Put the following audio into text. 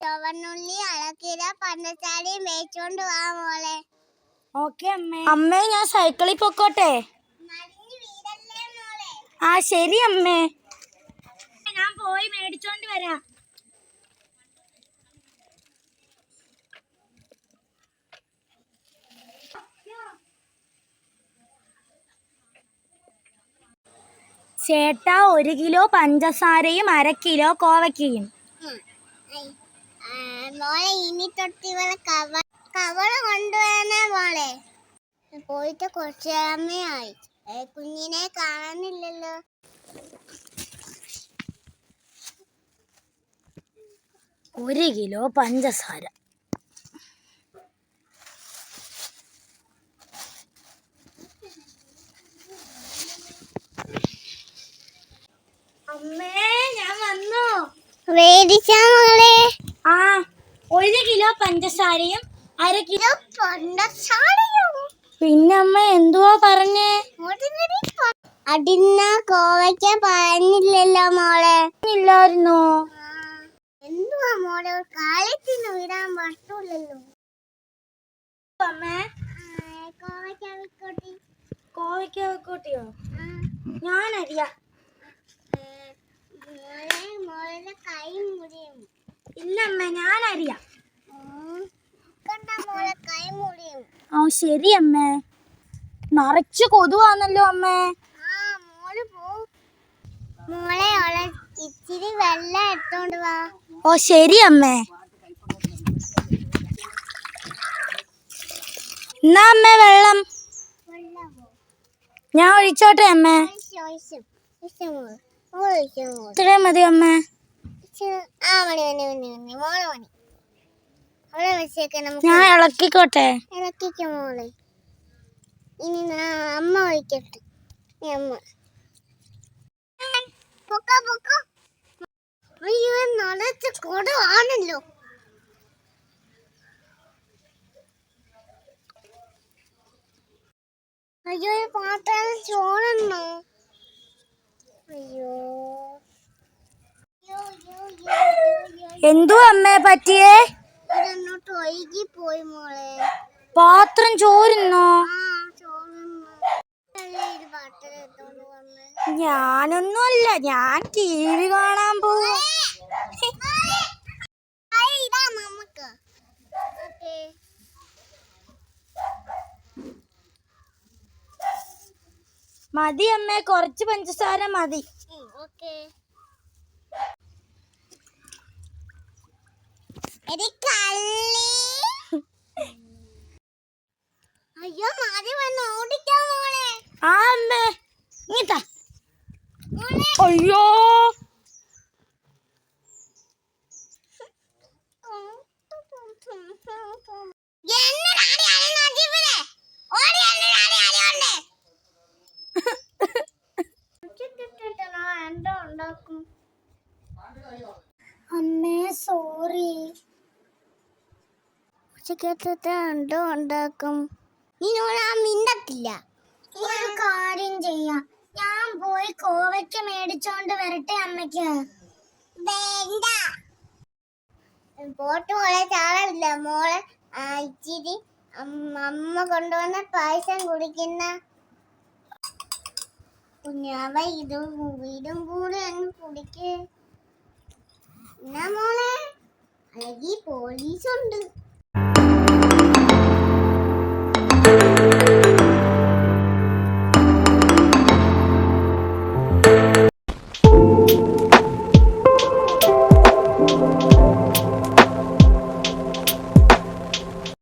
ചുവന്നുള്ളി അളക്കില പഞ്ചസാരയും മേച്ചോണ്ട് വാ മോളെ. ഓക്കെ അമ്മേ. അമ്മേ ഞാൻ സൈക്കിളിൽ പൊക്കോട്ടെ? ആ ശരി അമ്മേ. ഞാൻ പോയി മേടിച്ചോണ്ട് വരാം. ചേട്ടാ ഒരു കിലോ പഞ്ചസാരയും അര കിലോ കോവയ്ക്കയും. ആ, മോളെ ഇനി തൊട്ട് ഇവളെ കവ കവൾ കൊണ്ടുവരണേ മോളെ. പോയിട്ട് കുറച്ച് സമയമായി. കുഞ്ഞിനെ കാണുന്നില്ലല്ലോ. ഒരു കിലോ പഞ്ചസാര. അമ്മേ ഞാൻ വന്നു. വേദിച്ചാ മോളെ. ഒരു കിലോ പഞ്ചസാരയും അര കിലോ പഞ്ചസാരയും. പിന്നെ അമ്മ എന്തുവാ പറഞ്ഞേ? അടിന്ന കോവയ്ക്ക പറഞ്ഞില്ലല്ലോ മോളെ. ഇല്ലായിരുന്നോ എന്തുവാ മോളെ കാലത്തിന് വിടാൻ പറ്റൂലല്ലോ കോവയ്ക്ക കോവയ്ക്ക ഞാനറിയാം. ഇല്ല അമ്മ ഞാനറിയാം കണ്ട മോളെ കൈ മുറിയും ആ ശരി അമ്മേ. നിറച്ച് കൊതുവാണല്ലോ അമ്മേ. മോൾ ഇച്ചിരി വെള്ളം എടുത്തോണ്ട് വാ. ഓ ശരി അമ്മേ. എന്നാ അമ്മേ വെള്ളം? ഞാൻ ഒഴിച്ചോട്ടെ അമ്മേ. ഇത്രയും മതി അമ്മേ. ആ മണി മണി മണി മണി മോൾ മണി. അവിടെ വെച്ചേക്കെ നമുക്ക് ഞാൻ ഇളക്കിക്കോട്ടെ? ഇളക്കിക്കോ മോളെ. ഇനി അമ്മ ഒഴിക്കട്ടെ ഈ അമ്മ. പൊക്ക പൊക്ക. അയ്യോ നിറച്ച് കൊടുവാണല്ലോ അയ്യോ പാത്രം ചോറുന്നോ അയ്യോ അയ്യോ, അയ്യോ, അയ്യോ, അയ്യോ, അയ്യോ. എന്തു അമ്മേ പറ്റിയേ? പോയി മോളെ. പാത്രം ചോരുന്നോ? ഞാനൊന്നുമല്ല ഞാൻ ടി വി കാണാൻ നമുക്ക്. മതി അമ്മേ കുറച്ച് പഞ്ചസാര മതി. ഓക്കേ. അയ്യോ വന്ന് ഓടിക്കാൻ മോളെ. ആ അമ്മേ. ഇങ്ങട്ടാ അയ്യോ. ഉച്ചക്കത്തെ എന്തോ ഉണ്ടാക്കും? മിണ്ടത്തില്ല. ഒരു കാര്യം ചെയ്യാം. ഞാൻ പോയി കോവയ്ക്ക് മേടിച്ചോണ്ട് വരട്ടെ അമ്മയ്ക്ക്. വേണ്ട. പോട്ട് മോളെ ചാടില്ല മോളെ ഇച്ചിരി അമ്മ കൊണ്ടുവന്ന പായസം കുടിക്കുന്ന കുഞ്ഞാവ ഇതും വീടും കൂടെ അങ്ങ് കുടിക്ക്. എന്നാ മോളെ? അല്ലെങ്കിൽ പോലീസുണ്ട്.